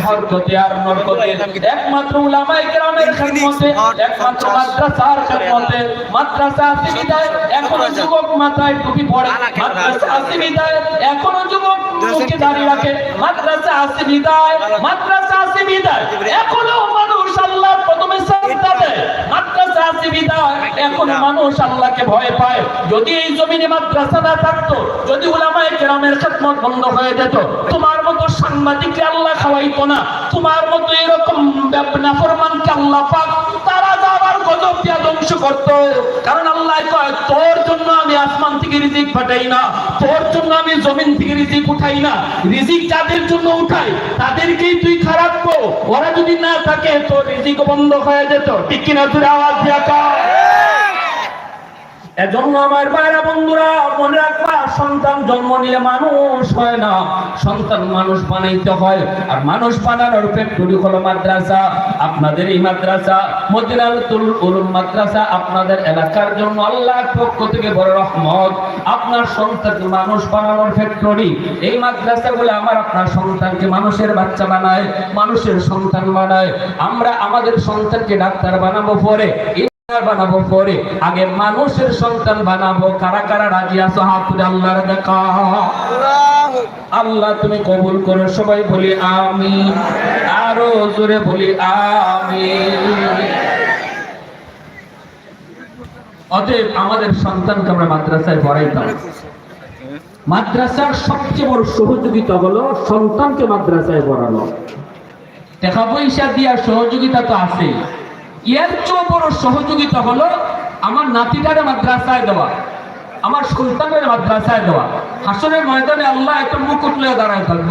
হরকতে আর নরকতে একমাত্র উলামায়ে কেরামের খেদমতে একমাত্র মাদ্রাসার খেদমতে মাদ্রাসা আছে এখনও যুবক মাথায় টুপি পড়ে মাদ্রাসা আছে এখনও যুবক মুখে দাঁড়িয়ে রাখে মাদ্রাসা আছে মাদ্রাসা আছে এখনও মানুষ আল্লাহ প্রথমে শ্রদ্ধা দেয় মাদ্রাসা আছে বিদায় মানুষ আল্লাহকে ভয় পায় যদি এই জমিনে মাদ্রাসা না থাকতো যদি উলামায়ে কেরামের খেদমত বন্ধ হয়ে যেত তোমার সাংবাদিককে আল্লাহ খাওয়াইতো না। তোমার মতো এরকম নাফরমানকে আল্লাহ পাক তারা যাবার গজব ধ্বংস করতো। কারণ আল্লাহ কয়, তোর জন্য আমি আসমান থেকে রিজিক পাঠাই না। তোর জন্য আমি জমিন থেকে রিজিক উঠাই না। রিজিক যাদের জন্য উঠাই, তাদেরকেই তুই খারাপ ওরা যদি না থাকে, তোর রিজিক বন্ধ হয়ে যেত। ঠিক কিনা তুই আওয়াজ দিয়া। এজন্য আমার বাইরা বন্ধুরা, মনে রাখবা, সন্তান জন্ম নিলে মানুষ হয় না। সন্তান মানুষ বানাইতে হয়, আর মানুষ বানানোর ফ্যাক্টরি হলো মাদ্রাসা। আপনাদের এই মাদ্রাসা, মদিনাতুল উলুম মাদ্রাসা, আপনাদের এলাকার জন্য আল্লাহর পক্ষ থেকে বড় রহমত। আপনার সন্তানকে মানুষ বানানোর ফ্যাক্টরি এই মাদ্রাসাগুলো আমার আপনার সন্তানকে মানুষের বাচ্চা বানায়, মানুষের সন্তান বানায়। আমরা আমাদের সন্তানকে ডাক্তার বানাবো পরে ইঞ্জিনিয়ার বানাবো পরে আগে মানুষের সন্তান বানাবো। কারা কারা রাজি আছো? হাত তুলে আল্লাহর দেখা। আল্লাহ তুমি কবুল করো সবাই বলি আমি আরও জোরে বলি আমি অতএব আমাদের সন্তানকে আমরা মাদ্রাসায় পড়াইতাম। মাদ্রাসার সবচেয়ে বড় সহযোগিতা হলো সন্তানকে মাদ্রাসায় পড়ানো। টাকা পয়সা দিয়া সহযোগিতা তো আছে এর চেয়ে বড় সহযোগিতা হলো আমার নাতিটারে মাদ্রাসায় দেওয়া, আমার সুলতানের মাদ্রাসায় দেওয়া। হাসনের ময়দানে আল্লাহ একটা মুকুট লয়ে দাঁড়ায় থাকব।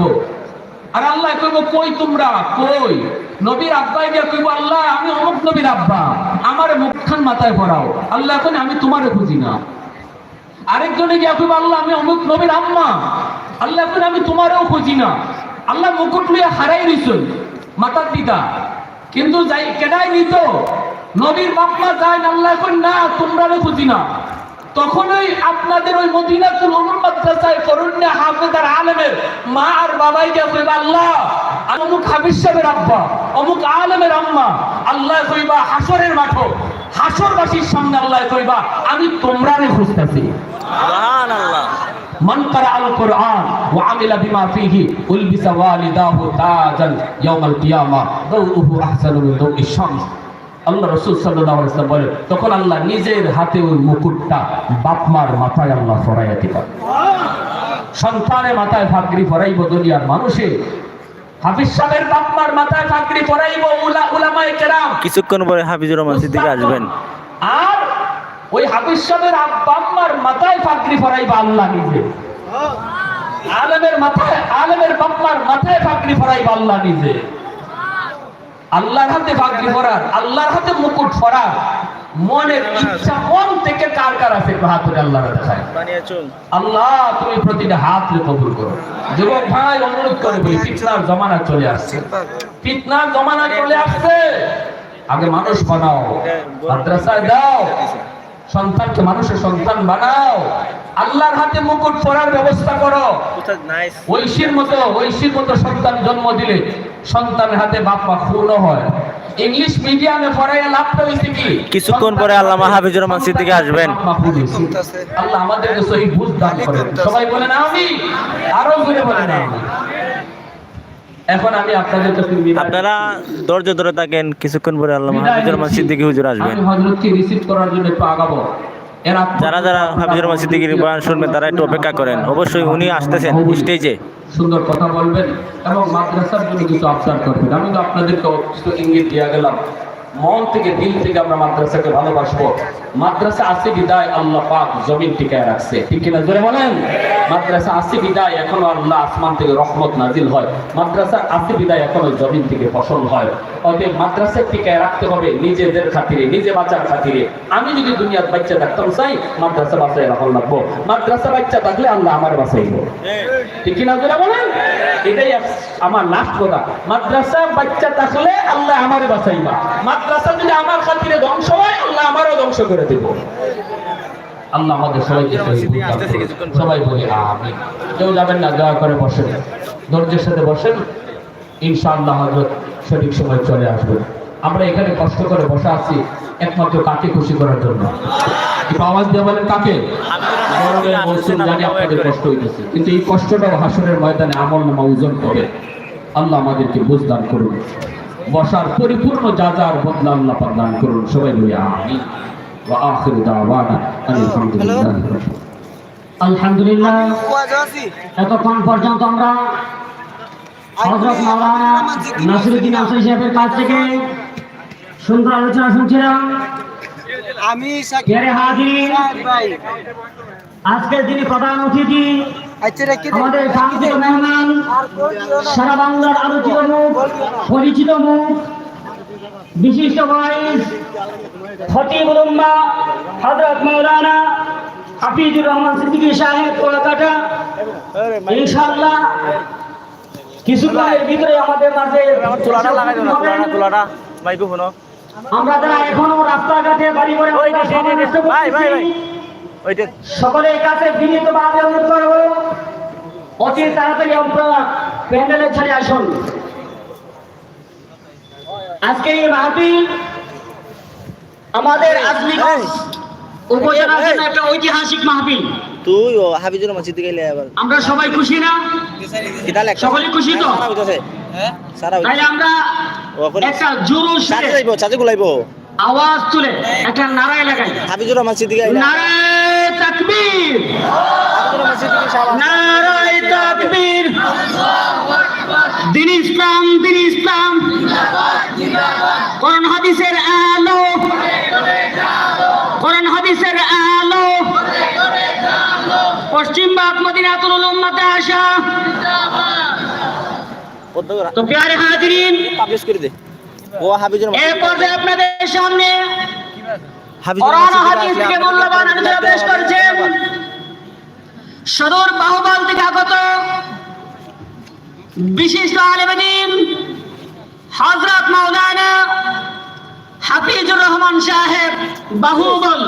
আর আল্লাহ কইব, কই তোমরা? কই? নবীর আব্বাই গিয়া কইব, আল্লাহ, আমি অমুক নবীর আব্বা। আমার মুখখান মাথায় পড়াও আল্লাহ এখন আমি তোমারে খুঁজি না। আরেকজনে গিয়া কইব, আল্লাহ, আমি অমুক নবীর আম্মা। আল্লাহ এখন আমি তোমারও খুঁজি না। আল্লাহ মুকুট লইয়া হারাই দিছুন মাতার পিতা। কিন্তু যাই, কেডাই নিত? নবীর বাপমা যায়, আল্লাহ এখন না তোমরাও খুঁজি না। তখনই আপনাদের ওই মদিনাতুল উলুম মাদ্রাসায় করুণা হাফেজার আলেমের মা আর বাবাই গিয়ে কইবা, আল্লাহ, অমুক হাফিজ সাহেবের আব্বা, অমুক আলেমের আম্মা, আল্লাহ কইবা হাসরের মাঠো হাসরবাসীর সামনে আল্লাহ কইবা, আমি তোমরারে খুঁজতেছি। সুবহানাল্লাহ। মান কারা আল কোরআন ওয়া আমিলা বিমা ফিহি উলবিসা ওয়ালিদাহু তাজান ইয়াউমাল কিয়ামা দাউহু আহসানু আল্লাহ রসুল সাল্লাহ ইসলাম বলেন, তখন আল্লাহ নিজের হাতে ওই মুকুটটা বাপমার মাথায় আল্লাহ ফরাইয়া দিবেন। সন্তানের মাথায় ফাগরি ফরাইব, দুনিয়ার মানুষে। হাফিজ সাহেবের বাপমার মাথায় ফাগরি ফরাইব, উলা, উলামায়ে কেরাম। কিছুক্ষণ পরে হাফিজুর রহমান সিদ্দিক আসবেন। ওই হাফিজ সাহেবের আব্বাম্মার মাথায় ফাকরি ফরাইবা আল্লাহ নিজে। আলেমের মাথায় আলেমের বাপ্পার মাথায় ফাকরি ফরাইবা আল্লাহ নিজে। আল্লাহর হাতে ফরার আল্লাহর হাতে মুকুট ফরার। মনের ইচ্ছা মন থেকে কার কার আছে হাত ধরে আল্লাহর দেখায় আল্লাহ তুমি প্রতিটা হাত কবুল করো। যুবক ভাই অনুরোধ করে বলি ফিতনার জমানা চলে আসছে। ফিতনার জমানা চলে আসছে। আগে মানুষ বানাও মাদ্রাসায় দাও। সন্তানকে মানুষের সন্তান বানাও। আল্লাহর হাতে মুকুট পরার ব্যবস্থা করো। ঐশীর মতো ঐশীর মতো সন্তান জন্ম দিলে সন্তানের হাতে বাপ মা খুনও হয়। ইংলিশ মিডিয়ামে পড়াইয়া লাভটা হয়েছে কি? কিছুক্ষণ পরে আল্লামা হাফিজুর রহমান সিদ্দিকী আসবেন। আল্লাহ আমাদেরকে সহি বুঝ দান করেন। সবাই বলেন আমি? আরও জোরে বলেন আমি? এখন আমি আপনাদের আপনারা ধৈর্য ধরে থাকেন কিছুক্ষণ পরে আল্লাহ হাফিজুর রহমান সিদ্দিকী হুজুর আসবেন। আমি হযরতকে রিসিভ করার জন্য একটু আগাবো। যারা যারা হাফিজুর রহমান সিদ্দিকীর বয়ান শুনবেন তারা একটু অপেক্ষা করেন। অবশ্যই উনি আসতেছেন স্টেজে। সুন্দর কথা বলবেন এবং মাদ্রাসার জন্য কিছু আবদার করবেন। আমি তো আপনাদেরকে কিছু ইঙ্গিত দিয়ে গেলাম। মন থেকে, দিল থেকে আমরা মাদ্রাসাকে ভালোবাসবো। মাদ্রাসা আছে বিদায়, আল্লাহ পাক জমিন টিকায় রাখছে। ঠিক কিনা জোরে বলেন? মাদ্রাসা আছে বিদায়, এখনও আল্লাহ আসমান থেকে রহমত নাজিল হয়। মাদ্রাসা আছে বিদায়, এখনও জমিন থেকে ফসল হয়। অতএব মাদ্রাসা টিকায় রাখতে হবে নিজেদের খাতিরে নিজে বাঁচার খাতিরে। আমি যদি দুনিয়ার বাচ্চা থাকতাম চাই মাদ্রাসা বাঁচায় রাখল লাগবো। মাদ্রাসা বাচ্চা থাকলে আল্লাহ আমার বাঁচাইব। ঠিক কিনা বলেন? এটাই আমার লাস্ট কথা। মাদ্রাসা বাচ্চা থাকলে আল্লাহ আমারে বাঁচাইবা। মাদ্রাসা যদি আমার খাতিরে ধ্বংস হয় আল্লাহ আমারও ধ্বংস করে দেব। আল্লাহ আমাদের সবাইকে। সবাই বলি কেউ যাবেন না দয়া করে বসেন। ধৈর্যের সাথে বসেন। ইনশাআল্লাহ হজরত সঠিক সময় চলে আসবে। আমরা এখানে কষ্ট করে বসে আছি একমাত্র কাকে খুশি করার জন্য? আওয়াজ দিয়ে বলেন কাকে? জানি আপনাদের কষ্ট হইতেছে। কিন্তু এই কষ্টটাও হাসরের ময়দানে আমল নামা ওজন করে আল্লাহ আমাদেরকে বুঝদান করুন। বসার পরিপূর্ণ যা যার বদলা আল্লাহ পাক দান করুন। সবাই বলি আমিন। ওয়া আখিরু দাওয়ানা আলহামদুলিল্লাহি রাব্বিল আলামিন। আলহামদুলিল্লাহ। এতক্ষণ পর্যন্ত আমরা হজরত মাওলানা নাসিরুদ্দিন আনসারী সাহেবের কাছ থেকে সুন্দর আলোচনা শুনছিলাম। আমি আজকের যিনি প্রধান অতিথি আচ্ছা আমাদের কাঙ্ক্ষিত মেহমান সারা বাংলার আলোচিত মুখ পরিচিত মুখ বিশিষ্ট ভাইস খতিবুল উম্মা হযরত মাওলানা হাফিজুর রহমান সিদ্দিকী সাহেব কোলাকাটা ইনশাআল্লাহ কিছুক্ষণের ভিতরে আমাদের মাঝে তুলাটা লাগাই না তুলাটা তুলাটা মাইকো আমরা যারা এখনও রাস্তাঘাটে বাড়ি করে। ভাই, ভাই, ভাই। ওইটা সকলের কাছে বিনীতভাবে অনুরোধ করব অতি তাড়াতাড়ি আপনারা প্যান্ডেলে ছেড়ে আসুন আজকে এই মাহফিল আমাদের আজমিগঞ্জ উপজেলার জন্য একটা ঐতিহাসিক মাহফিল তুই ও হাবিজুর মসজিদ দিকে এলে আবার। আমরা সবাই খুশি না? কিটা লেখ সকলেই খুশি তো? সারা হইতাছে। সারা তাই আমরা একটা জুলুস চাচা যাইবো চাচা গুলাইবো আওয়াজ তুলে একটা নারায় লাগাই। হাবিজুর মসজিদ দিকে নারায় তাকবীর। নারায় তাকবীর। দিন ইসলাম দিন ইসলাম। কোরআন হাদিসের আলো কোরআন হাদিসের আলো পশ্চিম বাগ মদিনাতুল উম্মাতে আসা। পদ্ম করে তো প্যারে হাজিরিন পাবলিশ করে দে। ও হাবিজুর এর পর্যায়ে আপনাদের সামনে হাবিজুর হাদিস থেকে মূল্যবান আলোচনা পেশ করছেন। সদর বাহুবল থেকে আগত বিশিষ্ট আলেমদিন হযরত মাওলানা হাফিজুর রহমান সাহেব বাহুবল।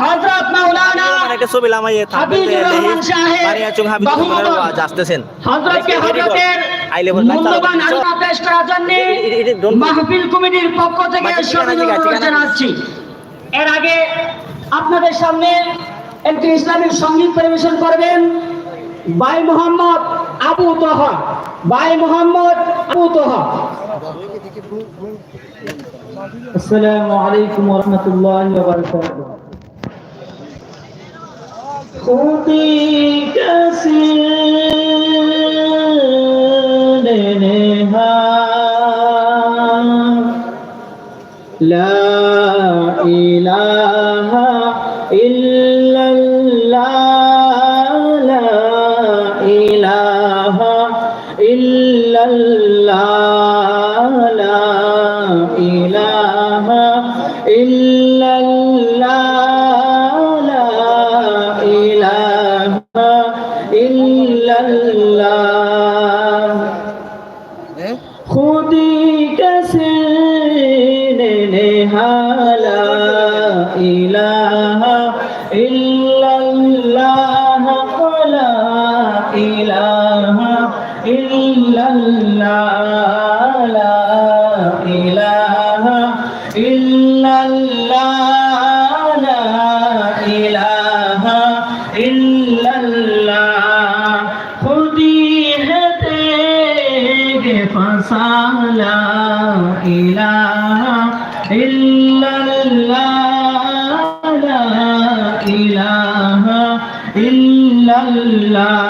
হযরত মাওলানা একটা ছবি লামাইয়ে থাকবেন হাবিজুর রহমান সাহেব বাড়িয়া চুং হাবিজুর রহমানের বাহুবল। ওয়াজ আসতেছেন। হযরতকে হযরতের মূল্যবান আলোচনা পেশ করার জন্য এ- এ- এ- don't- মাহফিল কমিটির পক্ষ থেকে বাকি ঠিকানা, সবিনয় ঠিকানা, অনুরোধ ঠিকানা। জানাচ্ছি এর আগে আপনাদের সামনে একটি ইসলামিক সংগীত পরিবেশন করবেন বাই মোহাম্মদ আবু তোহা। বাই মোহাম্মদ আবু তোহা। আসসালামু আলাইকুম ওয়া রাহমাতুল্লাহি ওয়া বারাকাতুহু। خطيك أسير illallah